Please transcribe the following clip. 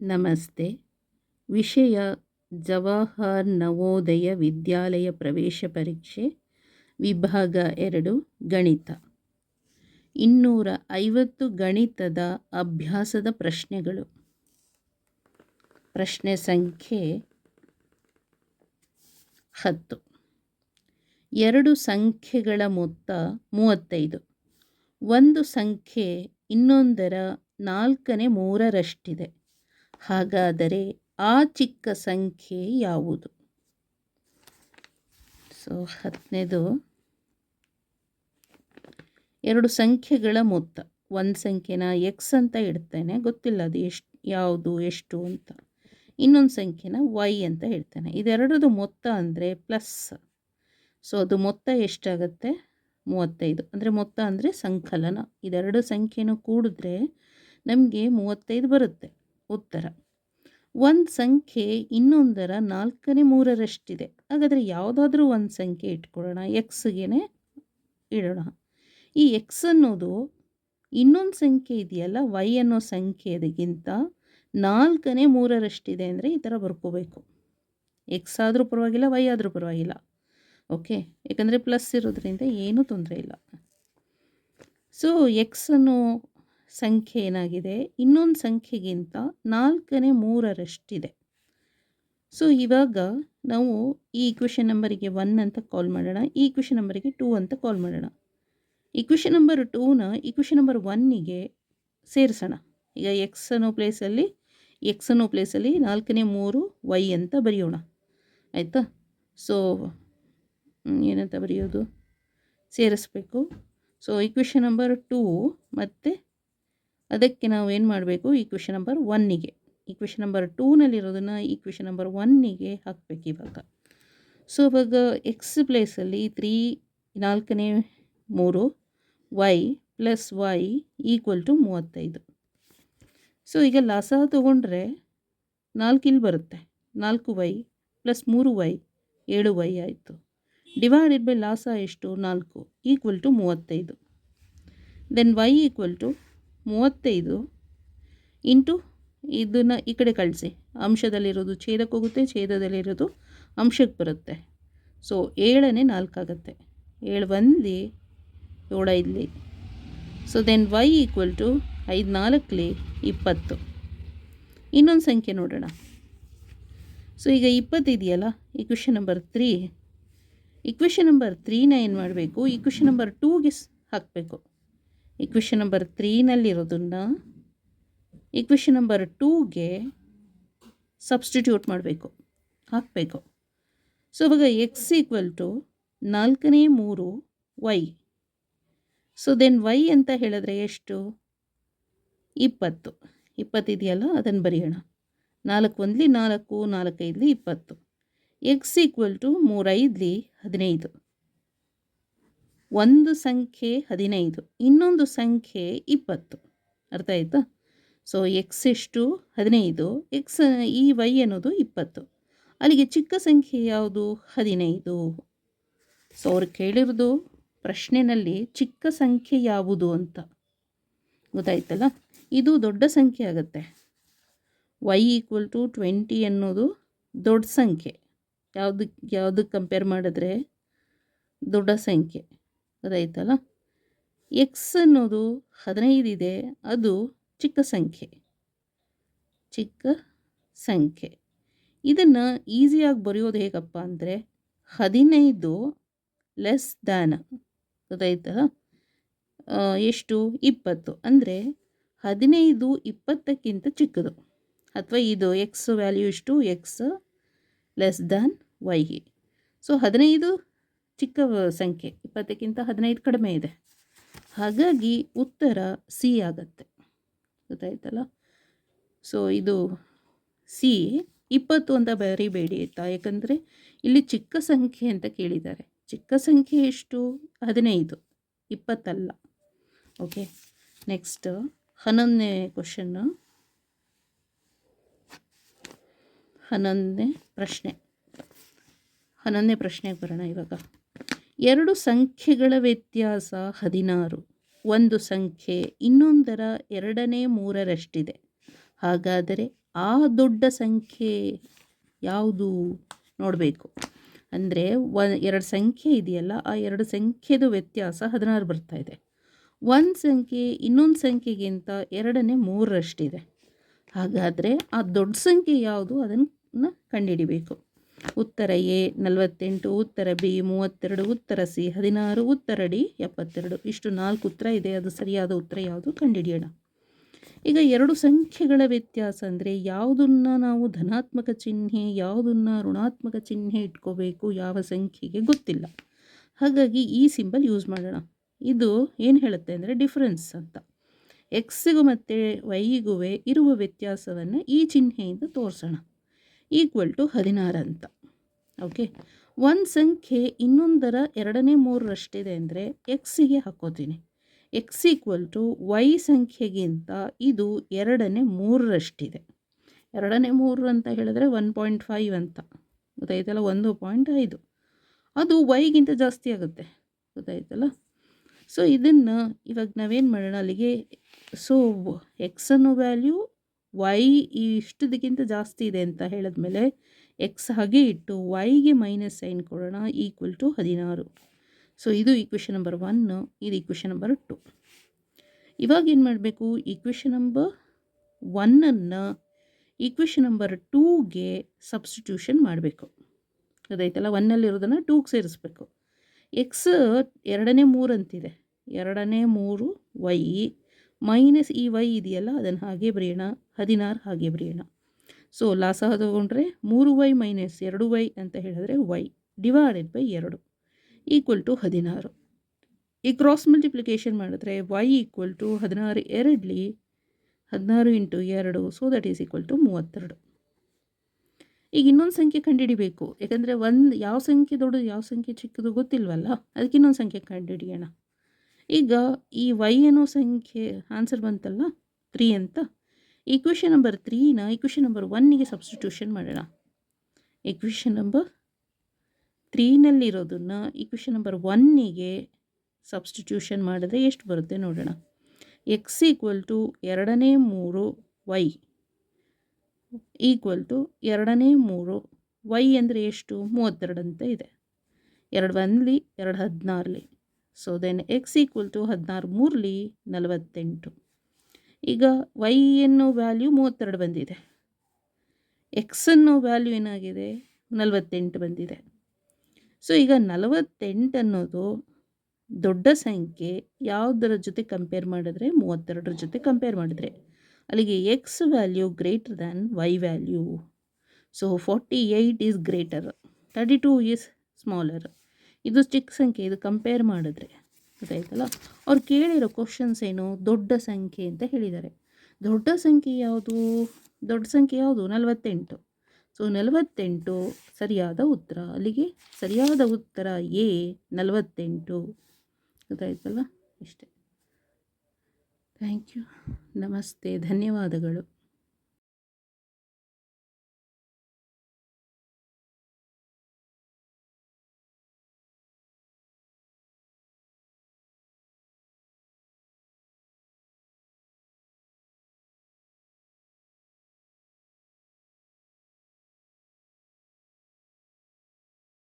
ನಮಸ್ತೆ. ವಿಷಯ ಜವಾಹರ್ ನವೋದಯ ವಿದ್ಯಾಲಯ ಪ್ರವೇಶ ಪರೀಕ್ಷೆ, ವಿಭಾಗ ಎರಡು, ಗಣಿತ. ಇನ್ನೂರ ಐವತ್ತು ಗಣಿತದ ಅಭ್ಯಾಸದ ಪ್ರಶ್ನೆಗಳು. ಪ್ರಶ್ನೆ ಸಂಖ್ಯೆ ಹತ್ತು. ಎರಡು ಸಂಖ್ಯೆಗಳ ಮೊತ್ತ ಮೂವತ್ತೈದು. ಒಂದು ಸಂಖ್ಯೆ ಇನ್ನೊಂದರ ನಾಲ್ಕನೇ ಮೂರರಷ್ಟಿದೆ. ಹಾಗಾದರೆ ಆ ಚಿಕ್ಕ ಸಂಖ್ಯೆ ಯಾವುದು? ಸೊ ಹತ್ತನೇದು. ಎರಡು ಸಂಖ್ಯೆಗಳ ಮೊತ್ತ. ಒಂದು ಸಂಖ್ಯೆನ ಎಕ್ಸ್ ಅಂತ ಇಡ್ತೇನೆ. ಗೊತ್ತಿಲ್ಲ ಅದು ಎಷ್ಟು, ಯಾವುದು, ಎಷ್ಟು ಅಂತ. ಇನ್ನೊಂದು ಸಂಖ್ಯೆನ ವೈ ಅಂತ ಹೇಳ್ತೇನೆ ಇದೆರಡರದು ಮೊತ್ತ ಅಂದರೆ ಪ್ಲಸ್ ಸೊ ಅದು ಮೊತ್ತ ಎಷ್ಟಾಗುತ್ತೆ? ಮೂವತ್ತೈದು. ಅಂದರೆ ಮೊತ್ತ ಅಂದರೆ ಸಂಕಲನ. ಇದೆರಡು ಸಂಖ್ಯೆನೂ ಕೂಡಿದ್ರೆ ನಮಗೆ ಮೂವತ್ತೈದು ಬರುತ್ತೆ. ಉತ್ತರ. ಒಂದು ಸಂಖ್ಯೆ ಇನ್ನೊಂದರ ನಾಲ್ಕನೇ ಮೂರರಷ್ಟಿದೆ. ಹಾಗಾದರೆ ಯಾವುದಾದ್ರೂ ಒಂದು ಸಂಖ್ಯೆ ಇಟ್ಕೊಳ್ಳೋಣ. ಎಕ್ಸ್ಗೆ ಇಡೋಣ. ಈ ಎಕ್ಸ್ ಅನ್ನೋದು ಇನ್ನೊಂದು ಸಂಖ್ಯೆ ಇದೆಯಲ್ಲ ವೈ ಅನ್ನೋ ಸಂಖ್ಯೆಗಿಂತ ನಾಲ್ಕನೇ ಮೂರರಷ್ಟಿದೆ ಅಂದರೆ ಈ ಥರ ಬರ್ಕೋಬೇಕು. ಎಕ್ಸ್ ಆದರೂ ಪರವಾಗಿಲ್ಲ ವೈ ಆದರೂ ಪರವಾಗಿಲ್ಲ. ಓಕೆ ಯಾಕಂದರೆ ಪ್ಲಸ್ ಇರೋದ್ರಿಂದ ಏನೂ ತೊಂದರೆ ಇಲ್ಲ. ಸೊ ಎಕ್ಸ್ ಅನ್ನೋ ಸಂಖ್ಯೆ ಏನಾಗಿದೆ? ಇನ್ನೊಂದು ಸಂಖ್ಯೆಗಿಂತ ನಾಲ್ಕನೇ ಮೂರರಷ್ಟಿದೆ. ಸೊ ಇವಾಗ ನಾವು ಈ ಇಕ್ವೇಷನ್ ನಂಬರಿಗೆ ಒನ್ ಅಂತ ಕಾಲ್ ಮಾಡೋಣ, ಈ ಇಕ್ವೇಷನ್ ನಂಬರಿಗೆ ಟೂ ಅಂತ ಕಾಲ್ ಮಾಡೋಣ. ಇಕ್ವೇಷನ್ ನಂಬರ್ ಟೂನ ಇಕ್ವೇಷನ್ ನಂಬರ್ ಒನ್ನಿಗೆ ಸೇರಿಸೋಣ. ಈಗ ಎಕ್ಸ್ ಅನ್ನೋ ಪ್ಲೇಸಲ್ಲಿ ಎಕ್ಸ್ ಅನ್ನೋ ಪ್ಲೇಸಲ್ಲಿ ನಾಲ್ಕನೇ ಮೂರು ವೈ ಅಂತ ಬರೆಯೋಣ. ಆಯಿತಾ? ಸೊ ಏನಂತ ಬರೆಯೋದು? ಸೇರಿಸ್ಬೇಕು. ಸೊ ಇಕ್ವೇಷನ್ ನಂಬರ್ ಟೂ ಮತ್ತು ಅದಕ್ಕೆ ನಾವು ಏನು ಮಾಡಬೇಕು? ಈಕ್ವೇಷನ್ ನಂಬರ್ ಒನ್ನಿಗೆ ಈಕ್ವೇಷನ್ ನಂಬರ್ ಟೂನಲ್ಲಿರೋದನ್ನು ಈಕ್ವೇಷನ್ ನಂಬರ್ ಒನ್ನಿಗೆ ಹಾಕಬೇಕು ಇವಾಗ. ಸೊ ಇವಾಗ ಎಕ್ಸ್ ಪ್ಲೇಸಲ್ಲಿ ತ್ರೀ ನಾಲ್ಕನೇ ಮೂರು Y plus Y equal to ಮೂವತ್ತೈದು. ಸೊ ಈಗ ಲಾಸ ತೊಗೊಂಡ್ರೆ ನಾಲ್ಕು ಇಲ್ಲಿ ಬರುತ್ತೆ. ನಾಲ್ಕು ವೈ ಪ್ಲಸ್ ಮೂರು ವೈ ಏಳು ವೈ ಆಯಿತು. ಡಿವೈಡೆಡ್ ಬೈ ಲಾಸ ಎಷ್ಟು? ನಾಲ್ಕು ಈಕ್ವಲ್ ಟು ಮೂವತ್ತೈದು. ದೆನ್ ವೈ ಈಕ್ವಲ್ ಟು ಮೂವತ್ತೈದು ಇಂಟು ಇದನ್ನು ಈ ಕಡೆ ಕಳಿಸಿ. ಅಂಶದಲ್ಲಿರೋದು ಛೇದಕ್ಕೆ ಹೋಗುತ್ತೆ, ಛೇದದಲ್ಲಿರೋದು ಅಂಶಕ್ಕೆ ಬರುತ್ತೆ. ಸೊ ಏಳನೇ ನಾಲ್ಕಾಗತ್ತೆ. ಏಳು ಬಂದು ಏಳೈದಲಿ so then Y equal to ಐದು ನಾಲ್ಕಲಿ ಇಪ್ಪತ್ತು. ಇನ್ನೊಂದು ಸಂಖ್ಯೆ ನೋಡೋಣ. ಸೊ ಈಗ ಇಪ್ಪತ್ತಿದೆಯಲ್ಲ equation number three equation number ತ್ರೀನ ಏನು ಮಾಡಬೇಕು? ಇಕ್ವೇಷನ್ ನಂಬರ್ ಟೂಗೆ ಹಾಕಬೇಕು. ಇಕ್ವೇಷನ್ ನಂಬರ್ ತ್ರೀನಲ್ಲಿರೋದನ್ನು ಇಕ್ವಿಷನ್ ನಂಬರ್ ಟೂಗೆ ಸಬ್ಸ್ಟಿಟ್ಯೂಟ್ ಮಾಡಬೇಕು, ಹಾಕಬೇಕು. ಸೊ ಇವಾಗ ಎಕ್ಸ್ ಈಕ್ವಲ್ ಟು ನಾಲ್ಕನೇ ಮೂರು ವೈ ಸೊ ದೆನ್ ವೈ ಅಂತ ಹೇಳಿದ್ರೆ ಎಷ್ಟು? ಇಪ್ಪತ್ತು. ಇಪ್ಪತ್ತಿದೆಯಲ್ಲ ಅದನ್ನು ಬರೆಯೋಣ. ನಾಲ್ಕು ಒಂದ್ಲಿ ನಾಲ್ಕು, ನಾಲ್ಕೈದ್ಲಿ ಇಪ್ಪತ್ತು. ಎಕ್ಸ್ ಈಕ್ವಲ್ ಟು ಮೂರೈದ್ಲಿ ಹದಿನೈದು. ಒಂದು ಸಂಖ್ಯೆ ಹದಿನೈದು, ಇನ್ನೊಂದು ಸಂಖ್ಯೆ ಇಪ್ಪತ್ತು. ಅರ್ಥ ಆಯಿತಾ? ಸೊ ಎಕ್ಸ್ ಎಷ್ಟು? ಹದಿನೈದು. ಎಕ್ಸ್ ಈ ವೈ ಅನ್ನೋದು ಇಪ್ಪತ್ತು. ಅಲ್ಲಿಗೆ ಚಿಕ್ಕ ಸಂಖ್ಯೆ ಯಾವುದು? ಹದಿನೈದು. ಸೊ ಅವ್ರು ಕೇಳಿರೋದು ಪ್ರಶ್ನೆಯಲ್ಲಿ ಚಿಕ್ಕ ಸಂಖ್ಯೆ ಯಾವುದು ಅಂತ. ಗೊತ್ತಾಯ್ತಲ್ಲ? ಇದು ದೊಡ್ಡ ಸಂಖ್ಯೆ ಆಗುತ್ತೆ. ವೈ ಈಕ್ವಲ್ ಟು ಟ್ವೆಂಟಿ ಅನ್ನೋದು ದೊಡ್ಡ ಸಂಖ್ಯೆ. ಯಾವುದಕ್ಕೆ ಯಾವುದಕ್ಕೆ ಕಂಪೇರ್ ಮಾಡಿದ್ರೆ ದೊಡ್ಡ ಸಂಖ್ಯೆ. ಅದಾಯ್ತಲ್ಲ ಎಕ್ಸ್ ಅನ್ನೋದು ಹದಿನೈದಿದೆ ಅದು ಚಿಕ್ಕ ಸಂಖ್ಯೆ. ಚಿಕ್ಕ ಸಂಖ್ಯೆ. ಇದನ್ನು ಈಸಿಯಾಗಿ ಬರೆಯೋದು ಹೇಗಪ್ಪ ಅಂದರೆ, ಹದಿನೈದು ಲೆಸ್ ದ್ಯಾನ್ ಗೊತ್ತಾಯ್ತಲ್ಲ? ಎಷ್ಟು? ಇಪ್ಪತ್ತು. ಅಂದರೆ ಹದಿನೈದು ಇಪ್ಪತ್ತಕ್ಕಿಂತ ಚಿಕ್ಕದು. ಅಥವಾ ಇದು ಎಕ್ಸ್ ವ್ಯಾಲ್ಯೂ ಇಷ್ಟು X less than Y so ಹದಿನೈದು ಚಿಕ್ಕ ಸಂಖ್ಯೆ, ಇಪ್ಪತ್ತಕ್ಕಿಂತ ಹದಿನೈದು ಕಡಿಮೆ ಇದೆ. ಹಾಗಾಗಿ ಉತ್ತರ ಸಿ ಆಗತ್ತೆ. ಗೊತ್ತಾಯ್ತಲ್ಲ? ಸೊ ಇದು ಸಿ ಇಪ್ಪತ್ತು ಅಂತ ಬರೀಬೇಡಿ ಆಯಿತಾ? ಯಾಕಂದರೆ ಇಲ್ಲಿ ಚಿಕ್ಕ ಸಂಖ್ಯೆ ಅಂತ ಕೇಳಿದ್ದಾರೆ. ಚಿಕ್ಕ ಸಂಖ್ಯೆ ಎಷ್ಟು? ಹದಿನೈದು, ಇಪ್ಪತ್ತಲ್ಲ. ಓಕೆ ನೆಕ್ಸ್ಟ್ ಹನ್ನೊಂದನೇ ಕ್ವಶನ್ನು ಹನ್ನೊಂದನೇ ಪ್ರಶ್ನೆ. ಹನ್ನೊಂದನೇ ಪ್ರಶ್ನೆಗೆ ಬರೋಣ ಇವಾಗ. ಎರಡು ಸಂಖ್ಯೆಗಳ ವ್ಯತ್ಯಾಸ ಹದಿನಾರು. ಒಂದು ಸಂಖ್ಯೆ ಇನ್ನೊಂದರ ಎರಡನೇ ಮೂರರಷ್ಟಿದೆ. ಹಾಗಾದರೆ ಆ ದೊಡ್ಡ ಸಂಖ್ಯೆ ಯಾವುದು ನೋಡಬೇಕು. ಅಂದರೆ ಒ ಎರಡು ಸಂಖ್ಯೆ ಇದೆಯಲ್ಲ, ಆ ಎರಡು ಸಂಖ್ಯೆದು ವ್ಯತ್ಯಾಸ ಹದಿನಾರು ಬರ್ತಾ ಇದೆ. ಒಂದು ಸಂಖ್ಯೆ ಇನ್ನೊಂದು ಸಂಖ್ಯೆಗಿಂತ ಎರಡನೇ ಮೂರರಷ್ಟಿದೆ. ಹಾಗಾದರೆ ಆ ದೊಡ್ಡ ಸಂಖ್ಯೆ ಯಾವುದು? ಅದನ್ನು ಕಂಡುಹಿಡಿಬೇಕು. ಉತ್ತರ ಎ, ನಲವತ್ತೆಂಟು, ಉತ್ತರ ಬಿ, ಮೂವತ್ತೆರಡು, ಉತ್ತರ ಸಿ, ಹದಿನಾರು, ಉತ್ತರ ಡಿ, ಎಪ್ಪತ್ತೆರಡು. ಇಷ್ಟು ನಾಲ್ಕು ಉತ್ತರ ಇದೆ, ಅದು ಸರಿಯಾದ ಉತ್ತರ ಯಾವುದು ಕಂಡಿಡಿಯೋಣ ಈಗ ಎರಡು ಸಂಖ್ಯೆಗಳ ವ್ಯತ್ಯಾಸ ಅಂದರೆ ಯಾವುದನ್ನು ನಾವು ಧನಾತ್ಮಕ ಚಿಹ್ನೆ, ಯಾವುದನ್ನು ಋಣಾತ್ಮಕ ಚಿಹ್ನೆ ಇಟ್ಕೋಬೇಕು ಯಾವ ಸಂಖ್ಯೆಗೆ ಗೊತ್ತಿಲ್ಲ. ಹಾಗಾಗಿ ಈ ಸಿಂಬಲ್ ಯೂಸ್ ಮಾಡೋಣ. ಇದು ಏನು ಹೇಳುತ್ತೆ ಅಂದರೆ ಡಿಫ್ರೆನ್ಸ್ ಅಂತ. ಎಕ್ಸಿಗೂ ಮತ್ತು ವೈಗೂ ಇರುವ ವ್ಯತ್ಯಾಸವನ್ನು ಈ ಚಿಹ್ನೆಯಿಂದ ತೋರಿಸೋಣ. ಈಕ್ವಲ್ ಟು ಹದಿನಾರು ಅಂತ. ಓಕೆ? ಒಂದು ಸಂಖ್ಯೆ ಇನ್ನೊಂದರ ಎರಡನೇ ಮೂರರಷ್ಟಿದೆ ಅಂದರೆ ಎಕ್ಸಿಗೆ ಹಾಕೋತೀನಿ. ಎಕ್ಸ್ ಈಕ್ವಲ್ ಟು ವೈ ಸಂಖ್ಯೆಗಿಂತ ಇದು ಎರಡನೇ ಮೂರರಷ್ಟಿದೆ. ಎರಡನೇ ಮೂರು ಅಂತ ಹೇಳಿದ್ರೆ ಒನ್ ಪಾಯಿಂಟ್ ಫೈವ್ ಅಂತ. ಗೊತ್ತಾಯ್ತಲ್ಲ? ಒಂದು ಪಾಯಿಂಟ್ ಐದು. ಅದು ವೈಗಿಂತ ಜಾಸ್ತಿ ಆಗುತ್ತೆ. ಗೊತ್ತಾಯ್ತಲ್ಲ? ಸೊ ಇದನ್ನು ಇವಾಗ ನಾವೇನು ಮಾಡೋಣ ಅಲ್ಲಿಗೆ? ಸೊ ಎಕ್ಸ್ ಅನ್ನೋ ವ್ಯಾಲ್ಯೂ ವೈ ಇಷ್ಟದಕ್ಕಿಂತ ಜಾಸ್ತಿ ಇದೆ ಅಂತ ಹೇಳಿದ್ಮೇಲೆ ಎಕ್ಸ್ ಹಾಗೆ ಇಟ್ಟು ವೈಗೆ ಮೈನಸ್ ಸೈನ್ ಕೊಡೋಣ ಈಕ್ವಲ್ ಟು ಹದಿನಾರು. ಸೊ ಇದು ಈಕ್ವೇಷನ್ ನಂಬರ್ ಒನ್ನು ಇದು ಈಕ್ವೇಷನ್ ನಂಬರ್ ಟು ಇವಾಗ ಏನು ಮಾಡಬೇಕು? ಈಕ್ವೇಷನ್ ನಂಬರ್ ಒನ್ನನ್ನು ಈಕ್ವೇಷನ್ ನಂಬರ್ ಟೂಗೆ ಸಬ್ಸ್ಟಿಟ್ಯೂಷನ್ ಮಾಡಬೇಕು. ಅದೈತಲ್ಲ ಒನ್ನಲ್ಲಿರೋದನ್ನು ಟೂಗೆ ಸೇರಿಸ್ಬೇಕು. ಎಕ್ಸ್ ಎರಡನೇ ಮೂರು ಅಂತಿದೆ ಎರಡನೇ ಮೂರು ವೈ ಮೈನಸ್ ಈ ವೈ ಇದೆಯಲ್ಲ, ಅದನ್ನು ಹಾಗೆ ಬರೆಯೋಣ. ಹದಿನಾರು ಹಾಗೆ ಬರೆಯೋಣ. ಸೊ ಲಾಸ ತಗೊಂಡ್ರೆ ಮೂರು ವೈ ಮೈನಸ್ ಎರಡು ವೈ ಅಂತ ಹೇಳಿದ್ರೆ ವೈ ಡಿವೈಡೆಡ್ ಬೈ ಎರಡು ಈಕ್ವಲ್ ಟು ಹದಿನಾರು. ಈ ಕ್ರಾಸ್ ಮಲ್ಟಿಪ್ಲಿಕೇಶನ್ ಮಾಡಿದ್ರೆ ವೈ ಈಕ್ವಲ್ ಟು ಹದಿನಾರು ಎರಡಲಿ ಹದಿನಾರು ಇಂಟು ಎರಡು so that is equal to ಮೂವತ್ತೆರಡು. ಈಗ ಇನ್ನೊಂದು ಸಂಖ್ಯೆ ಕಂಡುಹಿಡಿಬೇಕು. ಯಾಕಂದರೆ ಒಂದು ಯಾವ ಸಂಖ್ಯೆ ದೊಡ್ಡದು, ಯಾವ ಸಂಖ್ಯೆ ಚಿಕ್ಕದು ಗೊತ್ತಿಲ್ವಲ್ಲ? ಅದಕ್ಕೆ ಇನ್ನೊಂದು ಸಂಖ್ಯೆ ಕಂಡುಹಿಡಿಯೋಣ. ಈಗ ಈ ವೈ ಅನ್ನೋ ಸಂಖ್ಯೆ ಆನ್ಸರ್ ಬಂತಲ್ಲ ತ್ರೀ ಅಂತ. ಈಕ್ವೇಷನ್ ನಂಬರ್ ತ್ರೀನ ಈಕ್ವೇಷನ್ ನಂಬರ್ ಒನ್ನಿಗೆ ಸಬ್ಸ್ಟಿಟ್ಯೂಷನ್ ಮಾಡೋಣ. ಈಕ್ವೇಷನ್ ನಂಬರ್ ತ್ರೀನಲ್ಲಿರೋದನ್ನು ಈಕ್ವೇಷನ್ ನಂಬರ್ ಒನ್ನಿಗೆ ಸಬ್ಸ್ಟಿಟ್ಯೂಷನ್ ಮಾಡಿದ್ರೆ ಎಷ್ಟು ಬರುತ್ತೆ ನೋಡೋಣ. ಎಕ್ಸ್ ಈಕ್ವಲ್ ಟು ಎರಡನೇ ಮೂರು ವೈ ಈಕ್ವಲ್ ಟು ಎರಡನೇ ಮೂರು ವೈ ಅಂದರೆ ಎಷ್ಟು? ಮೂವತ್ತೆರಡು ಅಂತ ಇದೆ. ಎರಡು ಬಂದಲಿ ಎರಡು ಹದಿನಾರಲಿ. So then X equal to ಹದಿನಾರು ಮೂರಲಿ ನಲವತ್ತೆಂಟು. ಈಗ ವೈ ಅನ್ನೋ ವ್ಯಾಲ್ಯೂ ಮೂವತ್ತೆರಡು ಬಂದಿದೆ. ಎಕ್ಸ್ ಅನ್ನೋ ವ್ಯಾಲ್ಯೂ ಏನಾಗಿದೆ? ನಲವತ್ತೆಂಟು ಬಂದಿದೆ. ಸೊ ಈಗ ನಲವತ್ತೆಂಟು ಅನ್ನೋದು ದೊಡ್ಡ ಸಂಖ್ಯೆ. ಯಾವುದರ ಜೊತೆ ಕಂಪೇರ್ ಮಾಡಿದ್ರೆ? ಮೂವತ್ತೆರಡರ ಜೊತೆ ಕಂಪೇರ್ ಮಾಡಿದ್ರೆ. ಅಲ್ಲಿಗೆ X value greater than Y value so forty eight is greater thirty two is smaller ಇದು ಚಿಕ್ಕ ಸಂಖ್ಯೆ, ಇದು ಕಂಪೇರ್ ಮಾಡಿದ್ರೆ. ಗೊತ್ತಾಯ್ತಲ್ಲ? ಅವ್ರು ಕೇಳಿರೋ ಕ್ವಶನ್ಸ್ ಏನು? ದೊಡ್ಡ ಸಂಖ್ಯೆ ಅಂತ ಹೇಳಿದ್ದಾರೆ. ದೊಡ್ಡ ಸಂಖ್ಯೆ ಯಾವುದು? ದೊಡ್ಡ ಸಂಖ್ಯೆ ಯಾವುದು? ನಲವತ್ತೆಂಟು. ಸೊ ನಲವತ್ತೆಂಟು ಸರಿಯಾದ ಉತ್ತರ. ಅಲ್ಲಿಗೆ ಸರಿಯಾದ ಉತ್ತರ ಎ, ನಲವತ್ತೆಂಟು. ಗೊತ್ತಾಯ್ತಲ್ಲ? ಇಷ್ಟೇ. ಥ್ಯಾಂಕ್ ಯು ನಮಸ್ತೆ. ಧನ್ಯವಾದಗಳು.